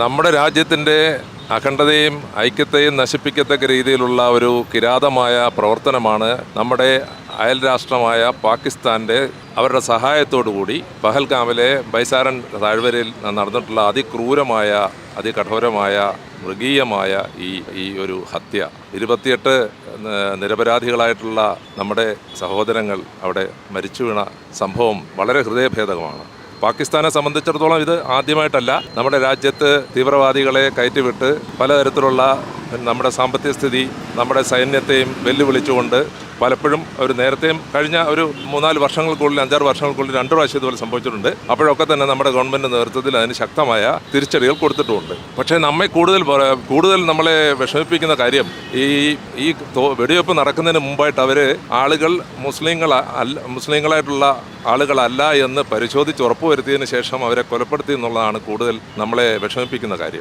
നമ്മുടെ രാജ്യത്തിന്റെ അഖണ്ഡതയും ഐക്യത്തെയും നശിപ്പിക്കത്തക്ക രീതിയിലുള്ള ഒരു കിരാതമായ പ്രവർത്തനമാണ് നമ്മുടെ അയൽ രാഷ്ട്രമായ പാകിസ്ഥാന്റെ അവരുടെ സഹായത്തോടു കൂടി പഹൽഗാമിലെ ബൈസാരൻ താഴ്വരയിൽ നടന്നിട്ടുള്ള അതിക്രൂരമായ അതികഠോരമായ മൃഗീയമായ ഈ ഈ ഒരു ഹത്യ. ഇരുപത്തിയെട്ട് നിരപരാധികളായിട്ടുള്ള നമ്മുടെ സഹോദരങ്ങൾ അവിടെ മരിച്ചു വീണ സംഭവം വളരെ ഹൃദയഭേദകമാണ്. പാകിസ്ഥാനെ സംബന്ധിച്ചിടത്തോളം ഇത് ആദ്യമായിട്ടല്ല. നമ്മുടെ രാജ്യത്ത് തീവ്രവാദികളെ കയറ്റിവിട്ട് പലതരത്തിലുള്ള നമ്മുടെ സാമ്പത്തിക സ്ഥിതി നമ്മുടെ സൈന്യത്തെയും വെല്ലുവിളിച്ചുകൊണ്ട് പലപ്പോഴും ഒരു നേരത്തെയും കഴിഞ്ഞ ഒരു മൂന്നാൽ വർഷങ്ങൾക്കുള്ളിൽ അഞ്ചാറ് വർഷങ്ങൾക്കുള്ളിൽ രണ്ടു പ്രാവശ്യം ഇതുപോലെ സംഭവിച്ചിട്ടുണ്ട്. അപ്പോഴൊക്കെ തന്നെ നമ്മുടെ ഗവൺമെന്റ് നേതൃത്വത്തിൽ അതിന് ശക്തമായ തിരിച്ചടികൾ കൊടുത്തിട്ടുമുണ്ട് പക്ഷേ നമ്മെ കൂടുതൽ കൂടുതൽ നമ്മളെ വിഷമിപ്പിക്കുന്ന കാര്യം ഈ ഈ വെടിവെപ്പ് നടക്കുന്നതിന് മുമ്പായിട്ട് അവർ ആളുകൾ മുസ്ലിങ്ങൾ അല്ല മുസ്ലിങ്ങളായിട്ടുള്ള ആളുകളല്ല എന്ന് പരിശോധിച്ച് ഉറപ്പുവരുത്തിയതിന് ശേഷം അവരെ കൊലപ്പെടുത്തി എന്നുള്ളതാണ് കൂടുതൽ നമ്മളെ വിഷമിപ്പിക്കുന്ന കാര്യം.